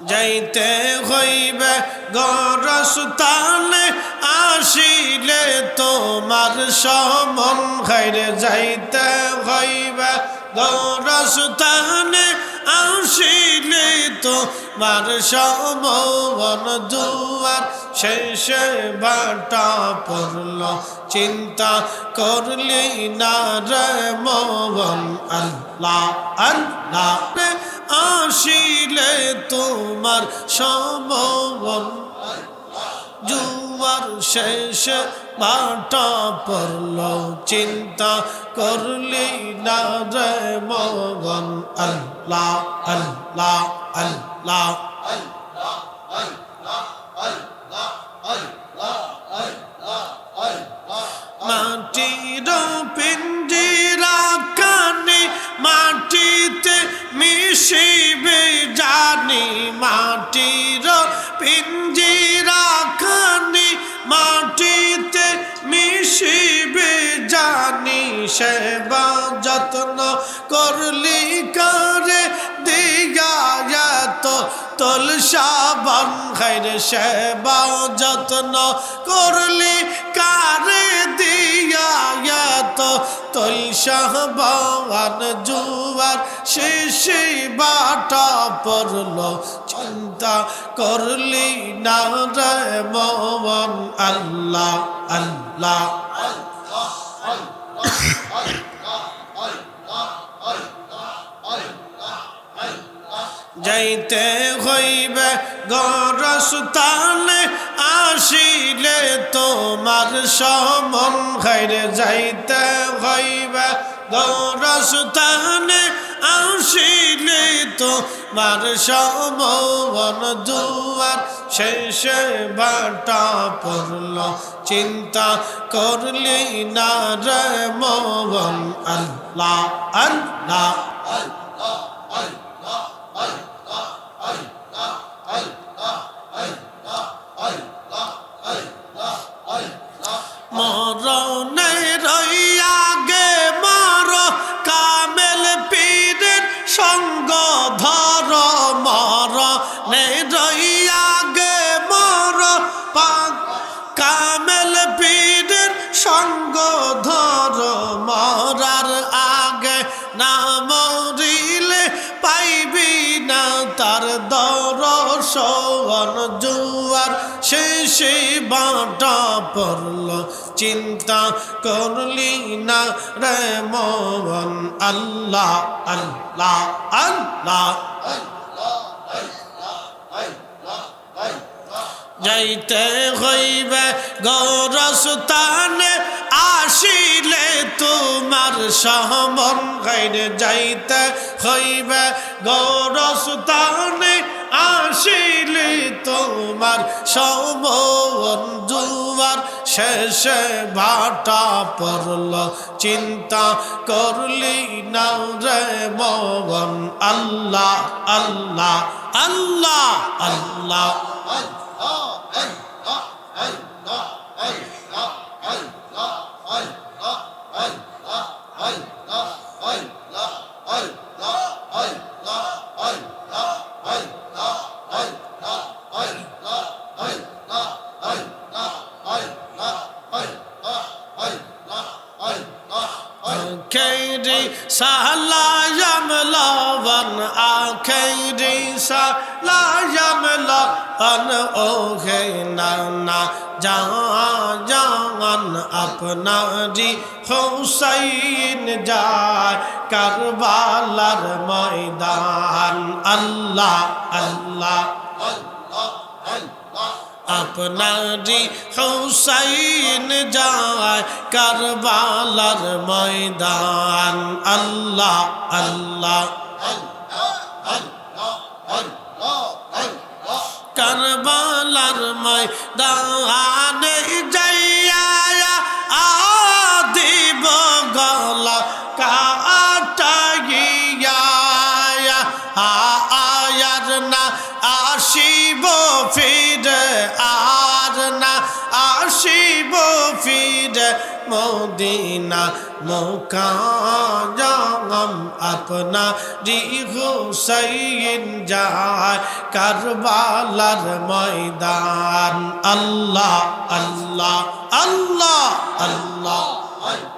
যাইতে হইবে গরস্থানে, আসিলে তোমার সমন। খাইরে যাইতে হইবে গরস্থানে, আসিলে তোমার সমন। দুয়ার শেষে বাটা পড়ল, চিন্তা করলি না রে মোহন। আল্লাহ আল্লাহ আসিলে তোমার সমবন জুয়ার শেষ বাটা পড়ল চিন্তা করলি না রে মগন আল্লাহ আল্লাহ আল্লাহ মাটির মাটির পিঞ্জিরা খানি মাটিতে মিশিবে জানি সেবা যত্ন করলি কা তো তুলসা বন খাইরে সেবা যত্ন করলি, কারে দিয়া তো তুলসা বন জুয়ার শেষে বাটা পড়ল, চিন্তা করলি না রে মন আল্লাহ আল্লাহ যাইতে হইবে গরস্থানে আসিলে তোমার সমন খাইরে যাইতে হইবে গরস্থানে আসিলে তোমার সমন দুয়ার শেষে বাটা পড়ল। চিন্তা করলি না রে মোহন, আল্লাহ আল্লাহ মরণের আগে মর কামেল পীরের সঙ্গ ধর, মরার আগে না মরিলে পাইবি না তার দরসন জুয়ার। শেষে বাটা পড়ল, চিন্তা করলি না রে মোহন। আল্লাহ আল্লাহ আল্লাহ। যাইতে হইবে গৌরস্থানে, আসিলে তোমার সহমন গাইরে যাইতে হইবে গৌরস্থানে, আসিলে তোমার সমন জুয়ার শেষে ভাটা পড়ল, চিন্তা করলি না রে মগন আল্লাহ আল্লাহ আল্লাহ আল্লাহ। Katie salayam lavan a Katie salayam lavan o he nana jahan jahan আপনারি Hossain যায় কারবালার ময়দান আল্লাহ আল্লাহ আপনারি হুসাইন যায় কারবালার ময়দান। আল্লাহ আল্লাহ। কারবালার ময়দান যাইয়া ফিরে মদিনা জাম আপনা রি হুসাইন যায় কারবালার ময়দান। আল্লাহ আল্লাহ আল্লাহ আল্লাহ।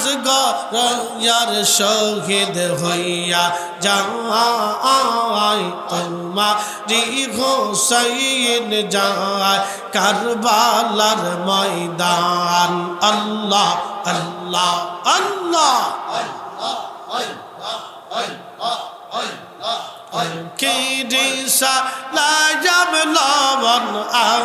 আজ গয়ার শহীদ হইয়া যাই তোমারি হোসাইন যায় কারবালার ময়দান। আল্লাহ আল্লাহ আল্লাহ। Kirisa la yam lawan au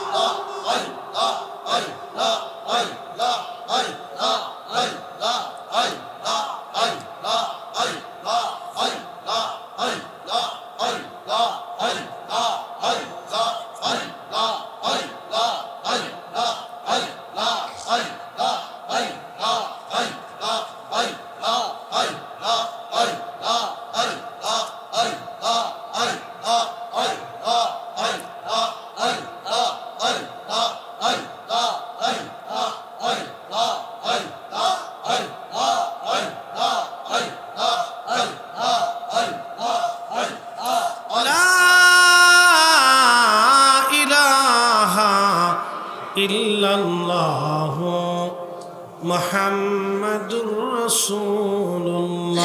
ইল্লাল্লাহ মুহাম্মাদুর রাসূলুল্লাহ।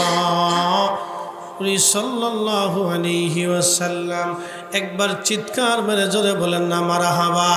সাল্লাল্লাহু আলাইহি ওয়াসাল্লাম। একবার চিৎকার মেরে জোরে বলেন না মারহাবা